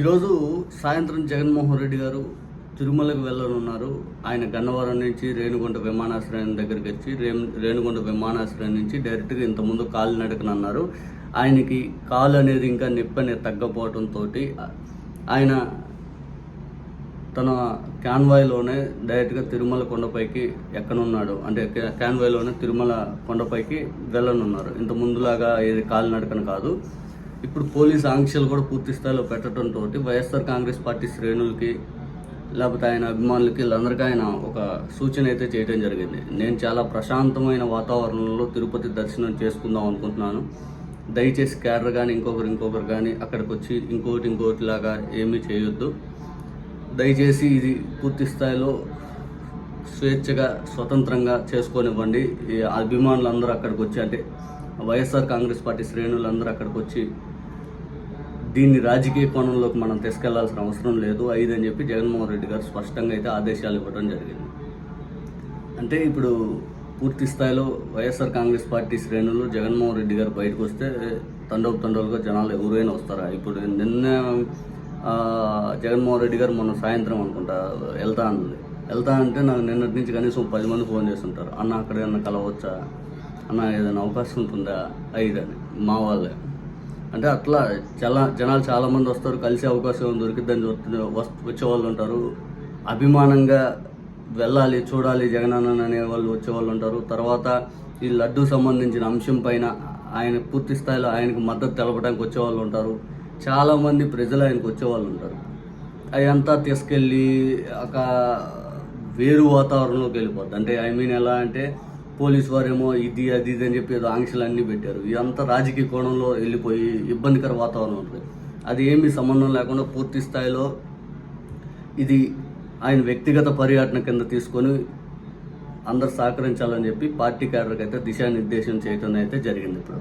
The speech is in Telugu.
ఈరోజు సాయంత్రం జగన్మోహన్ రెడ్డి గారు తిరుమలకు వెళ్ళనున్నారు. ఆయన గన్నవరం నుంచి రేణుగుంట విమానాశ్రయం దగ్గరికి వచ్చి రే రేణుగుంట విమానాశ్రయం నుంచి డైరెక్ట్గా ఇంతకుముందు కాలు నడకనన్నారు. ఆయనకి కాలు అనేది ఇంకా నొప్పి అనేది తగ్గపోవడంతో ఆయన తన క్యాన్వాయ్లోనే డైరెక్ట్గా తిరుమల కొండపైకి ఎక్కనున్నాడు. అంటే క్యాన్వాయ్లోనే తిరుమల కొండపైకి వెళ్ళనున్నారు. ఇంత ముందులాగా ఏది కాలినడకన కాదు. ఇప్పుడు పోలీస్ ఆంక్షలు కూడా పూర్తి స్థాయిలో పెట్టడంతో వైఎస్ఆర్ కాంగ్రెస్ పార్టీ శ్రేణులకి లేకపోతే ఆయన అభిమానులకి వీళ్ళందరికీ ఆయన ఒక సూచన అయితే చేయడం జరిగింది. నేను చాలా ప్రశాంతమైన వాతావరణంలో తిరుపతి దర్శనం చేసుకుందాం అనుకుంటున్నాను. దయచేసి క్యాడర్ కానీ ఇంకొకరు ఇంకొకరు కానీ అక్కడికి వచ్చి ఇంకోటి ఇంకోటి లాగా ఏమీ చేయొద్దు. దయచేసి ఇది పూర్తి స్థాయిలో స్వేచ్ఛగా స్వతంత్రంగా చేసుకోనివ్వండి. ఈ అభిమానులందరూ అక్కడికి వచ్చి అంటే వైఎస్ఆర్ కాంగ్రెస్ పార్టీ శ్రేణులందరూ అక్కడికి వచ్చి దీన్ని రాజకీయ కోణంలోకి మనం తీసుకెళ్ళాల్సిన అవసరం లేదు. అని చెప్పి జగన్మోహన్ రెడ్డి గారు స్పష్టంగా అయితే ఆదేశాలు ఇవ్వడం జరిగింది. అంటే ఇప్పుడు పూర్తి స్థాయిలో వైఎస్ఆర్ కాంగ్రెస్ పార్టీ శ్రేణులు జగన్మోహన్ రెడ్డి గారు బయటకు వస్తే తండోపు తండోలుగా జనాలు ఎవరైనా వస్తారా? ఇప్పుడు నిన్న జగన్మోహన్ రెడ్డి గారు మొన్న సాయంత్రం అనుకుంటా వెళ్తా అన్నది. వెళ్తా అంటే నాకు నిన్నటి నుంచి కనీసం పది మంది ఫోన్ చేస్తుంటారు. అన్న అక్కడ ఏమన్నా కలవచ్చా? అన్న ఏదైనా అవకాశం ఉంటుందా? అయిదని మా వాళ్ళే. అంటే అట్లా చాలా జనాలు చాలామంది వస్తారు కలిసే అవకాశం దొరికిద్దని చూస్తే వచ్చేవాళ్ళు వచ్చే వాళ్ళు ఉంటారు. అభిమానంగా వెళ్ళాలి చూడాలి జగనన్న అనే వాళ్ళు వచ్చే వాళ్ళు ఉంటారు. తర్వాత ఈ లడ్డు సంబంధించిన అంశం పైన ఆయన పూర్తి స్థాయిలో ఆయనకు మద్దతు తెలపడానికి వచ్చే వాళ్ళు ఉంటారు. చాలామంది ప్రజలు ఆయనకు వచ్చే వాళ్ళు ఉంటారు. అదంతా తీసుకెళ్ళి ఒక వేరు వాతావరణంలోకి వెళ్ళిపోద్ది. అంటే ఐ మీన్ ఎలా అంటే పోలీస్ వారేమో ఇది అది ఇది అని చెప్పి ఏదో ఆంక్షలు అన్నీ పెట్టారు. ఇదంతా రాజకీయ కోణంలో వెళ్ళిపోయి ఇబ్బందికర వాతావరణం ఉంటుంది. అది ఏమీ సంబంధం లేకుండా పూర్తి స్థాయిలో ఇది ఆయన వ్యక్తిగత పర్యటన కింద తీసుకొని అందరు సహకరించాలని చెప్పి పార్టీ క్యాడర్కి అయితే దిశానిర్దేశం చేయటం అయితే జరిగింది ఇప్పుడు.